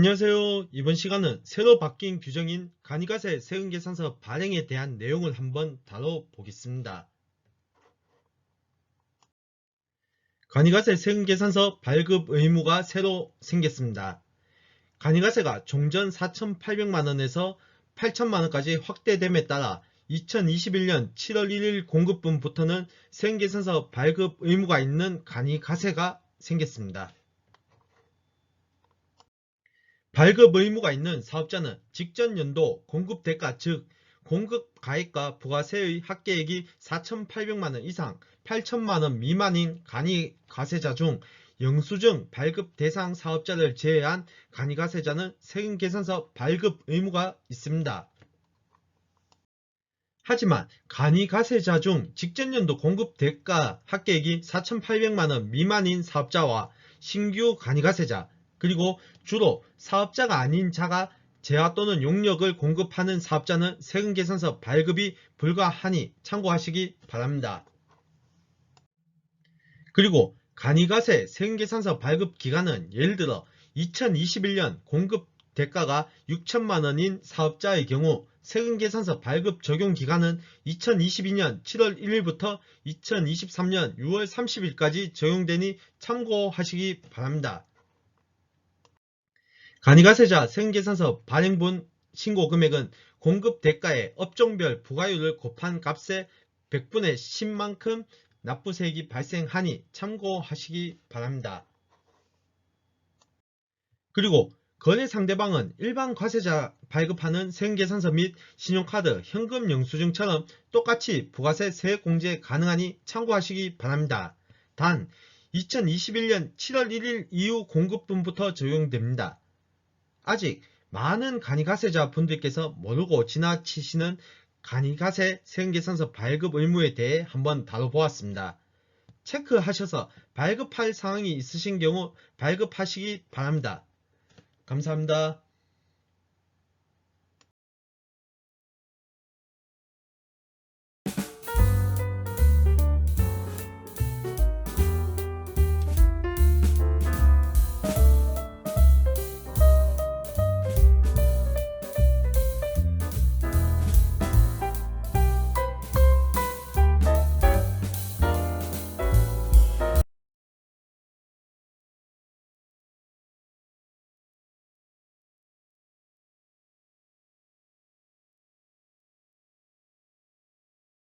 안녕하세요. 이번 시간은 새로 바뀐 규정인 간이가세 세금계산서 발행에 대한 내용을 한번 다뤄보겠습니다. 간이가세 세금계산서 발급 의무가 새로 생겼습니다. 간이가세가 종전 4,800만원에서 8천만원까지 확대됨에 따라 2021년 7월 1일 공급분부터는 세금계산서 발급 의무가 있는 간이가세가 생겼습니다. 발급 의무가 있는 사업자는 직전 연도 공급 대가 즉 공급 가액과 부가세의 합계액이 4,800만원 이상 8천만원 미만인 간이 가세자 중 영수증 발급 대상 사업자를 제외한 간이 가세자는 세금 계산서 발급 의무가 있습니다. 하지만 간이 가세자 중 직전 연도 공급 대가 합계액이 4,800만원 미만인 사업자와 신규 간이 가세자 그리고 주로 사업자가 아닌 자가 재화 또는 용역을 공급하는 사업자는 세금계산서 발급이 불가하니 참고하시기 바랍니다. 그리고 간이가세 세금계산서 발급 기간은 예를 들어 2021년 공급 대가가 6천만원인 사업자의 경우 세금계산서 발급 적용 기간은 2022년 7월 1일부터 2023년 6월 30일까지 적용되니 참고하시기 바랍니다. 간이가세자 세금계산서 발행분 신고 금액은 공급 대가의 업종별 부가율을 곱한 값의 100분의 10만큼 납부세액이 발생하니 참고하시기 바랍니다. 그리고 거래 상대방은 일반 과세자 발급하는 세금계산서 및 신용카드, 현금 영수증처럼 똑같이 부가세 세액 공제 가능하니 참고하시기 바랍니다. 단 2021년 7월 1일 이후 공급분부터 적용됩니다. 아직 많은 간이가세자 분들께서 모르고 지나치시는 간이가세 세금계산서 발급 의무에 대해 한번 다뤄보았습니다. 체크하셔서 발급할 상황이 있으신 경우 발급하시기 바랍니다. 감사합니다.